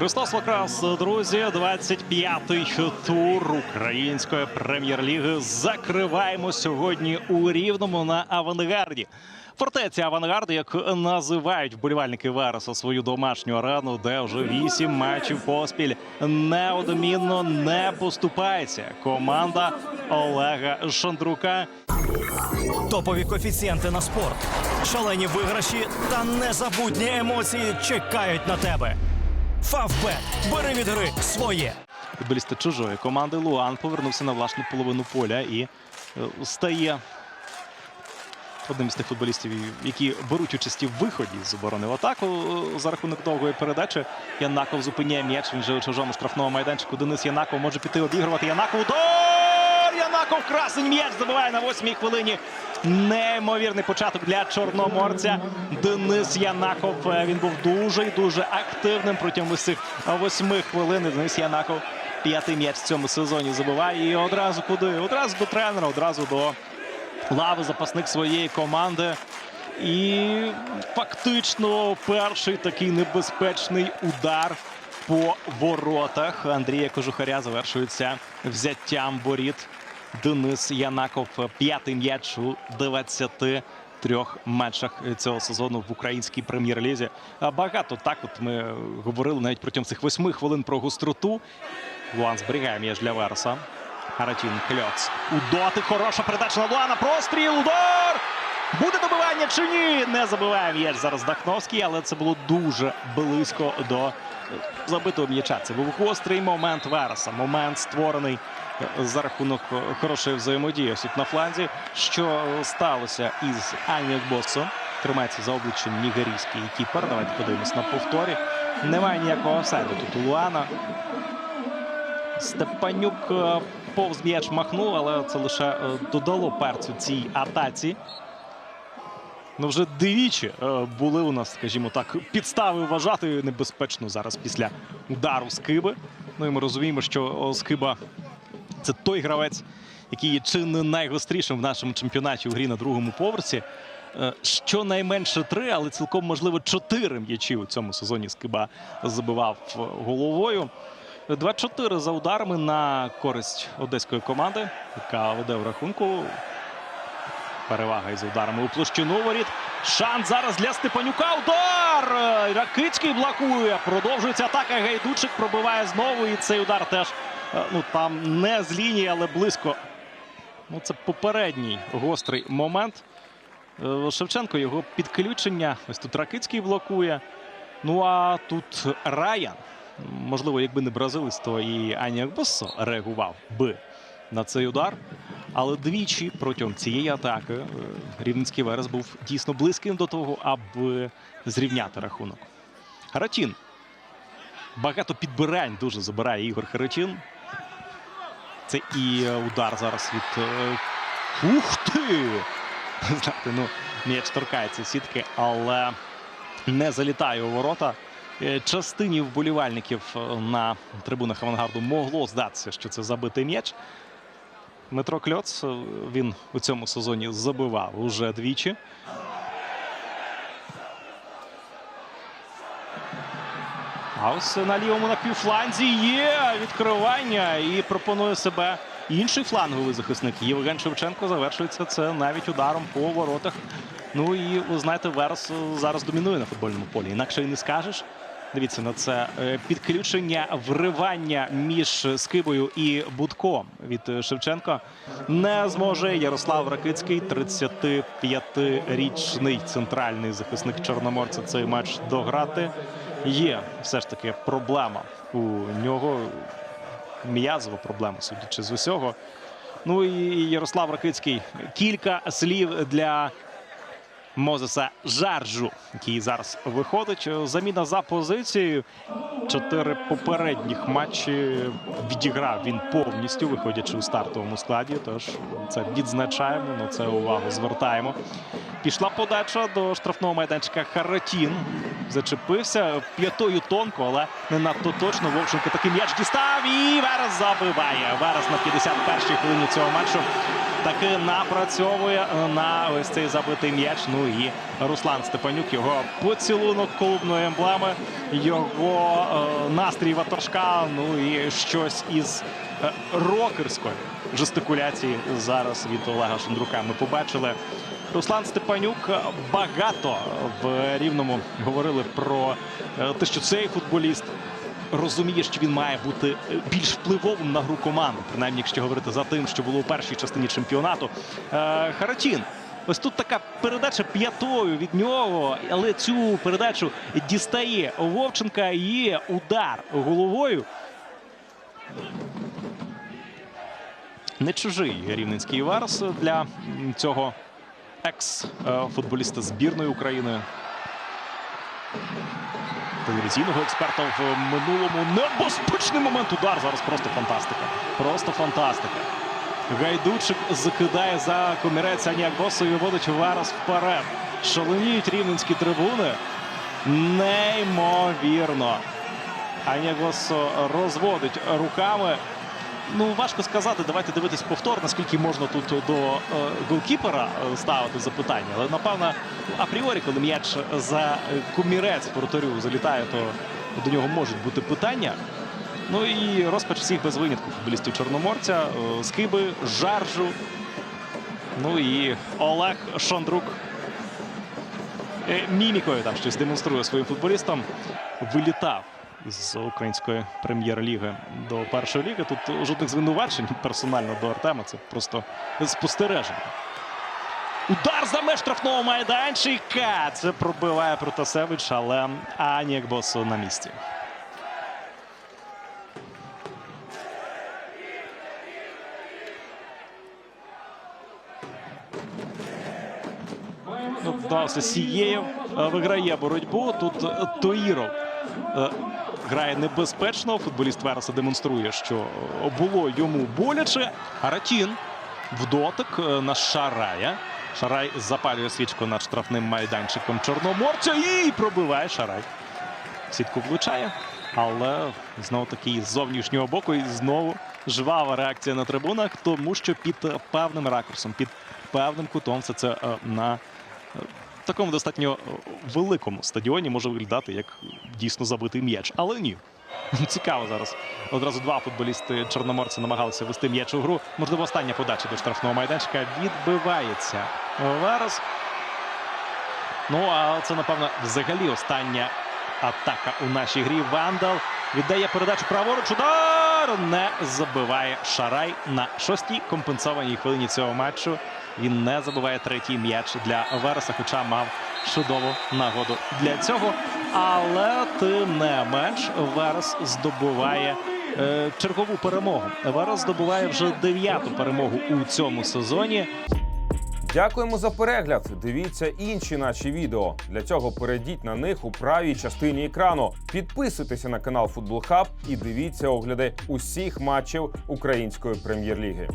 Христос Вокрас, друзі, 25-й тур української прем'єр-ліги. Закриваємо сьогодні у Рівному на авангарді. Фортеця авангарду, як називають вболівальники Вереса свою домашню арену, де вже вісім матчів поспіль неодмінно не поступається. Команда Олега Шандрука. Топові коефіцієнти на спорт, шалені виграші та незабутні емоції чекають на тебе. Фавбет. Бери від гри своє. Футболісти чужої команди Луан повернувся на власну половину поля і е, стає одним з тих футболістів, які беруть участь в виході з оборони в атаку е, за рахунок довгої передачі. Янаков зупиняє м'яч. Він же у чужому штрафному майданчику. Денис Янаков може піти обігрувати. Янаков удар! Янаков красень м'яч забиває на восьмій хвилині. Неймовірний початок для чорноморця. Денис Янаков. Е, Він був дуже і дуже активним протягом усіх восьми хвилин. Денис Янаков п'ятий м'яч в цьому сезоні забиває. І одразу куди? Одразу до тренера, одразу до лави запасник своєї команди. І фактично перший такий небезпечний удар по воротах Андрія Кожухаря завершується взяттям воріт. Денис Янаков п'ятий м'яч у 23 матчах цього сезону в українській прем'єр-лізі. Багато так от ми говорили навіть протягом цих восьми хвилин про гостроту. Луан зберігає м'яч для Вереса. Харатін Кльоц. У доти хороша передача на Луана. Простріл. Удар! Буде добивання чи ні? Не забиває м'яч зараз Дахновський, але це було дуже близько до забитого м'яча. Це був гострий момент Вереса. Момент створений за рахунок хорошої взаємодії. Тут на фланзі. Що сталося із Ані Босо? Тримається за обличчям нігерійський кіпер. Давайте подивимось на повторі. Немає ніякого офсайду тут у Луана. Степанюк е, повз м'яч махнув, але це лише е, додало перцю цій атаці. Ну, вже двічі е, були у нас, скажімо так, підстави вважати небезпечно зараз після удару Скиби. Ну і ми розуміємо, що Скиба це той гравець, який є чи найгострішим в нашому чемпіонаті у грі на другому поверсі. Е, Щонайменше три, але цілком можливо чотири м'ячі у цьому сезоні Скиба забивав е, головою. 2-4 за ударами на користь одеської команди, яка веде в рахунку. Перевага із ударами у площину воріт. Шанс зараз для Степанюка. Удар! Е, Ракицький блокує. Продовжується атака. Гайдучик пробиває знову. І цей удар теж ну там не з лінії, але близько. Ну, це попередній гострий момент. Е, Шевченко його підключення. Ось тут Ракицький блокує. Ну а тут Раян. Можливо, якби не бразилець, то і Ані Акбоссо реагував би на цей удар. Але двічі протягом цієї атаки е, Рівненський Верес був дійсно близьким до того, аби зрівняти рахунок. Харатін. Багато підбирань дуже забирає Ігор Харатін. Це і е, удар зараз від. е, Ух ти! Знаєте, ну, м'яч торкається сітки, але не залітає у ворота. Е, Частині вболівальників на трибунах авангарду могло здатися, що це забитий м'яч. Дмитро Кльоц він у цьому сезоні забивав уже двічі. Ось на лівому напівфланзі є відкривання і пропонує себе інший фланговий захисник. Євген Шевченко завершується це навіть ударом по воротах. Ну і ви знаєте, Верес е, зараз домінує на футбольному полі. Інакше і не скажеш. Дивіться на це е, підключення, вривання між Скибою і Будком від е, Шевченка не зможе Ярослав Ракицький, 35-річний центральний захисник Чорноморця. Цей матч дограти. Є все ж таки проблема у нього. М'язова проблема, судячи з усього. Ну і Ярослав Ракицький. Кілька слів для Мозеса Жаржу, який зараз виходить. Заміна за позицією. Чотири попередніх матчі відіграв він повністю, виходячи у стартовому складі. Тож це відзначаємо, на це увагу звертаємо. Пішла подача до штрафного майданчика Харатін. Зачепився п'ятою тонко, але не надто точно. Вовченко такий м'яч дістав і Верес забиває. Верес на 51-й хвилині цього матчу таки напрацьовує на ось цей забитий м'яч. Ну і Руслан Степанюк, його поцілунок клубної емблеми, його е, настрій ватажка. Ну і щось із е, рокерської жестикуляції зараз від Олега Шендрука. Ми побачили. Руслан Степанюк багато в рівному говорили про е, те, що цей футболіст розуміє, що він має бути більш впливовим на гру команди, принаймні, якщо говорити за тим, що було у першій частині чемпіонату. Е, Харатін. Ось тут така передача п'ятою від нього, але цю передачу дістає Вовченка. і удар головою. Не чужий рівненський варс для цього екс-футболіста збірної України. Телевізійного експерта в минулому небезпечний момент. Удар зараз просто фантастика. Просто фантастика. Гайдучик закидає за комірець Аніагосу і виводить Варас вперед. Шаленіють рівненські трибуни. Неймовірно. Аніагосо розводить руками. Ну, важко сказати. Давайте дивитись повтор, наскільки можна тут до е, голкіпера е, ставити запитання. Але напевно, апріорі, коли м'яч за кумірець воротарю залітає, то до нього можуть бути питання. Ну і розпач всіх без винятку футболістів Чорноморця, е, Скиби, Жаржу. Ну і Олег Шондрук е, мімікою там щось демонструє своїм футболістам. Вилітав з української прем'єр-ліги до першої ліги. Тут жодних звинувачень персонально до Артема. Це просто спостереження. Удар за меж штрафного майданчика. Це пробиває Протасевич, але Анєкбосу на місці. Ну, вдався Сієєв, е, виграє боротьбу. Тут Тоїров грає небезпечно. Футболіст Вереса демонструє, що е, було йому боляче. Аратін в дотик е, на Шарая. Шарай запалює свічку над штрафним майданчиком Чорноморця і пробиває Шарай. Сітку влучає, але знову таки з зовнішнього боку і знову жвава реакція на трибунах, тому що під е, певним ракурсом, під певним кутом все це е, на е, такому достатньо е, великому стадіоні може виглядати як дійсно забитий м'яч. Але ні. Цікаво зараз. Одразу два футболісти чорноморця намагалися вести м'яч у гру. Можливо, остання подача до штрафного майданчика відбивається. Зараз. Ну, а це, напевно, взагалі остання атака у нашій грі. Вандал віддає передачу праворуч. Удар не забиває Шарай на шостій компенсованій хвилині цього матчу. Він не забиває третій м'яч для Вереса, хоча мав чудову нагоду для цього. Але тим не менш Верес здобуває е, чергову перемогу. Верес здобуває вже дев'яту перемогу у цьому сезоні. Дякуємо за перегляд. Дивіться інші наші відео. Для цього перейдіть на них у правій частині екрану. Підписуйтеся на канал Футбол Хаб і дивіться огляди усіх матчів української прем'єр-ліги.